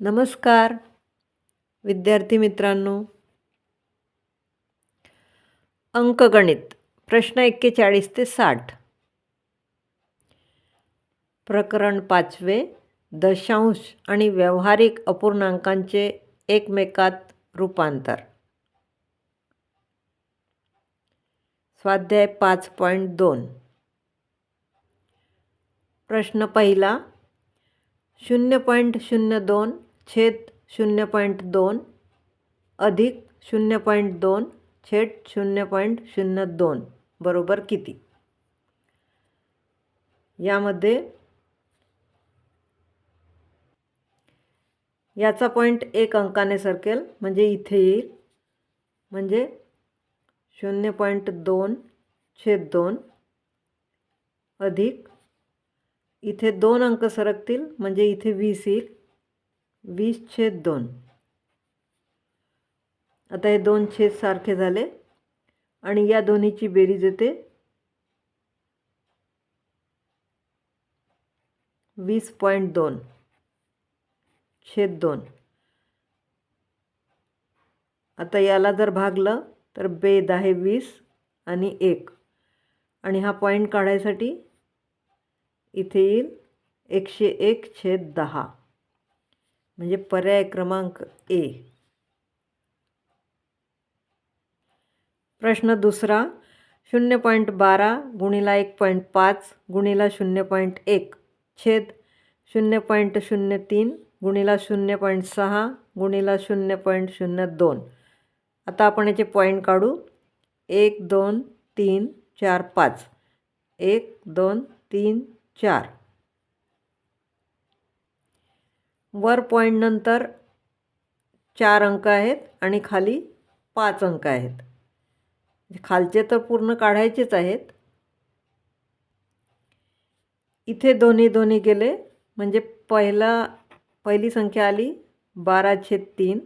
नमस्कार विद्यार्थी मित्रांनो. अंकगणित प्रश्न एक्केचाळीस ते साठ. प्रकरण पाचवे दशांश आणि व्यावहारिक अपूर्णांकांचे एकमेकात रूपांतर. स्वाध्याय पाच पॉईंट दोन. प्रश्न पहिला शून्य पॉईंट शून्य दोन छेद शून्य पॉईंट दोन अधिक शून्य पॉईंट दोन छेद शून्य पॉईंट शून्य दोन बरोबर किती? यामध्ये याचा पॉईंट एक अंकाने सरकेल म्हणजे इथे येईल. म्हणजे शून्य पॉईंट दोन छेद दोन अधिक इथे दोन अंक सरकतील म्हणजे इथे वीस येईल. वीस छेद दोन. आता हे दोन छेद सारखे झाले. आणि या दोन्हीची बेरीज येते. वीस पॉईंट दोन. छेद दोन. आता याला जर भागलं तर बेद आहे वीस आणि एक. आणि हा पॉईंट काढायसाठी इथे येईल एकशे एक छेद दहा. म्हणजे पर्याय क्रमांक ए. प्रश्न दुसरा शून्य पॉईंट बारा गुणिला एक पॉईंट पाच गुणिला शून्य पॉईंट एक छेद शून्य पॉईंट शून्य तीन गुणिला शून्य पॉईंट सहा गुणिला शून्य पॉईंट शून्य दोन. आता आपण याचे पॉईंट काढू. एक दोन तीन चार पाच. एक दोन तीन चार. वर पॉईंटनंतर चार अंक आहेत आणि खाली पाच अंक आहेत. खालचे तर पूर्ण काढायचेच आहेत. इथे दोन्ही दोन्ही गेले. म्हणजे पहिला पहिली संख्या आली बारा छेद तीन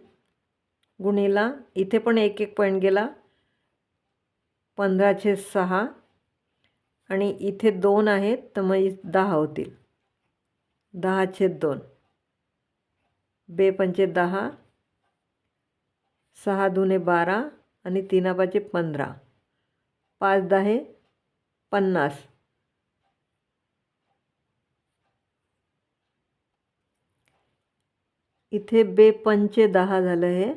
गुणीला. इथे पण एक एक पॉईंट गेला. पंधरा छेद सहा. आणि इथे दोन आहेत तर मग दहा होतील. दहा छेद दोन. बे पंचे दहा सहा दुने बारा आणि तीनापाचे पंधरा. पाच दहा पन्नास. इथे बे पंचे दहा झालं हे.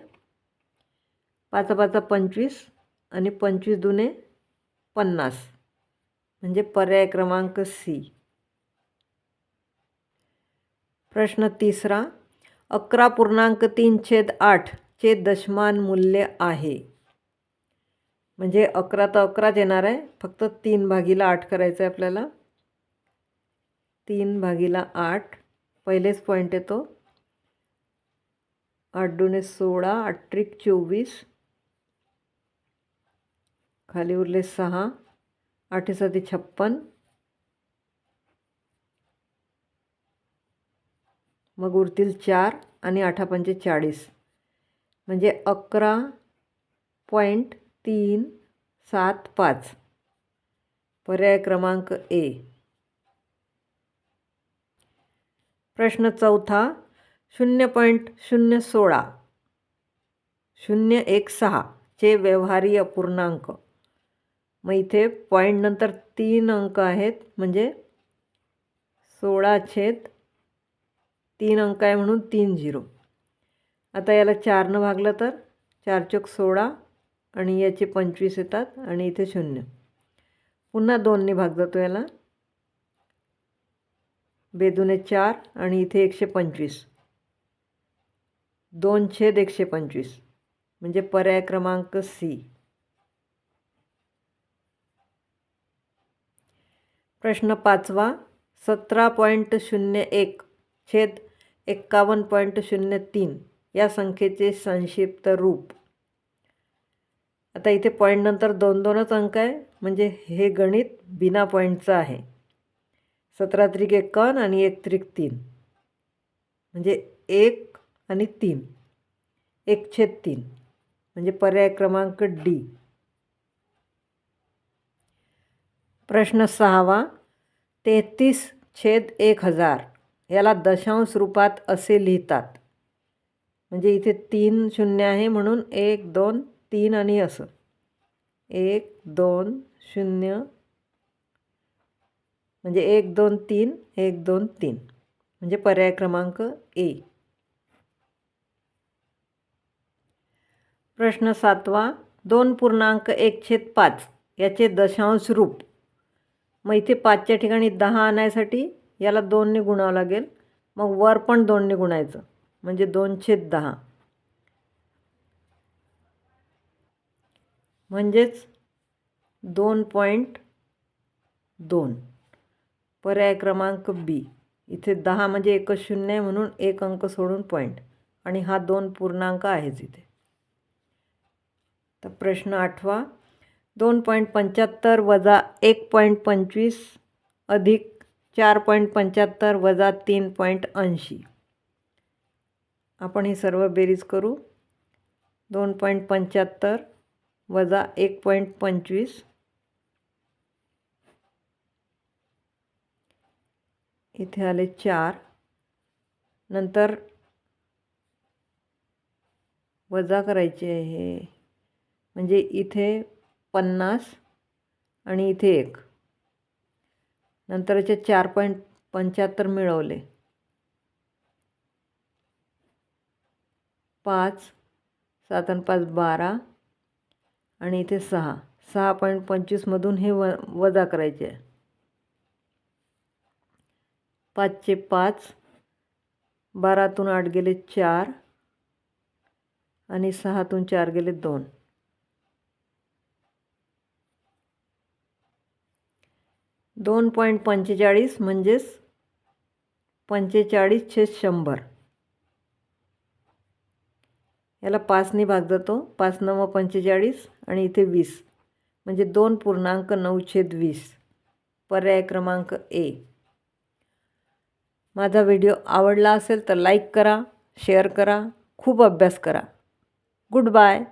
पाच पाचा पंचवीस आणि पंचवीस दुने पन्नास. म्हणजे पर्याय क्रमांक सी. प्रश्न तिसरा अकरा पूर्णांक तीन छेद आठ चे दशमान मूल्य आहे. म्हणजे अकरा तर अकराच येणार आहे. फक्त तीन भागीला आठ करायचं आहे आपल्याला. तीन भागीला आठ. पहिलेच पॉईंट येतो. आठ दुने सोळा आठ चोवीस. खाली उरले सहा. आठे साती छप्पन. मग उरतील चार आणि आठा पंचे चाळीस. म्हणजे अकरा पॉईंट तीन सात पाच. पर्याय क्रमांक ए. प्रश्न चौथा शून्य पॉईंट शून्य सोळा शून्य एक सहा चे व्यवहारी अपूर्णांक मग इथे पॉईंटनंतर तीन अंक आहेत म्हणजे सोळा छेद तीन अंक आहे म्हणून तीन झिरो. आता याला चारनं भागलं तर चार चौक सोळा आणि याचे पंचवीस येतात आणि इथे शून्य. पुन्हा दोनने भाग जातो याला. बेदुने चार आणि इथे एकशे पंचवीस. दोन छेद एकशे पंचवीस म्हणजे पर्याय क्रमांक सी. प्रश्न पाचवा सतरा पॉईंट शून्य एक छेद एक्कावन्न पॉईंट शून्य तीन या संख्येचे संक्षिप्त रूप. आता इथे पॉईंटनंतर दोन दोनच अंक आहे. म्हणजे हे गणित बिना पॉईंटचं आहे. सतरा त्रिक एकावन्न आणि एक त्रिक तीन. म्हणजे एक आणि तीन. एक छेद तीन. म्हणजे पर्याय क्रमांक डी. प्रश्न सहावा. तेहतीस छेद एक हजार. याला दशांश रूपात असे लिहितात. म्हणजे इथे तीन शून्य आहे म्हणून एक दोन तीन आणि असं. एक दोन शून्य. म्हणजे एक दोन तीन एक दोन तीन. म्हणजे पर्याय क्रमांक ए. प्रश्न सातवा. दोन पूर्णांक एक छेद पाच याचे दशांश रूप. मग इथे पाचच्या ठिकाणी दहा आणायसाठी याला दोनने गुणावं लागेल. मग वर पण दोनने गुणायचं. म्हणजे दोन छेद दहा. म्हणजेच दोन पॉईंट दोन. पर्याय क्रमांक बी इथे दहा म्हणजे एकच शून्य आहे म्हणून एक अंक सोडून पॉईंट आणि हा दोन पूर्णांक आहेच इथे. तर प्रश्न आठवा. दोन पॉईंट पंच्याहत्तर वजा एक पॉईंट पंचवीस अधिक चार पॉईंट पंच्याहत्तर वजा तीन पॉईंट ऐंशी. आपण ही सर्व बेरीज करू. दोन पॉईंट पंच्याहत्तर वजा एक पॉईंट पंचवीस. इथे आले चार. नंतर वजा करायचे आहे. म्हणजे इथे पन्नास आणि इथे एक. नंतरचे चार पॉईंट पंच्याहत्तर मिळवले. पाच सात आणि पाच बारा आणि इथे सहा. सहा पॉईंट पंचवीसमधून हे व वजा करायचे. आहे पाचचे पाच बारातून आठ गेले चार आणि सहातून चार गेले दोन. दोन पॉईंट पंचेचाळीस म्हणजेच पंचेचाळीस छेद शंभर. याला पाचने भाग जातो. पाच नव पंचेचाळीस आणि इथे वीस. म्हणजे दोन पूर्णांक नऊ छेद वीस. पर्याय क्रमांक ए. माझा व्हिडिओ आवडला असेल तर लाईक करा शेअर करा खूप अभ्यास करा. Good bye.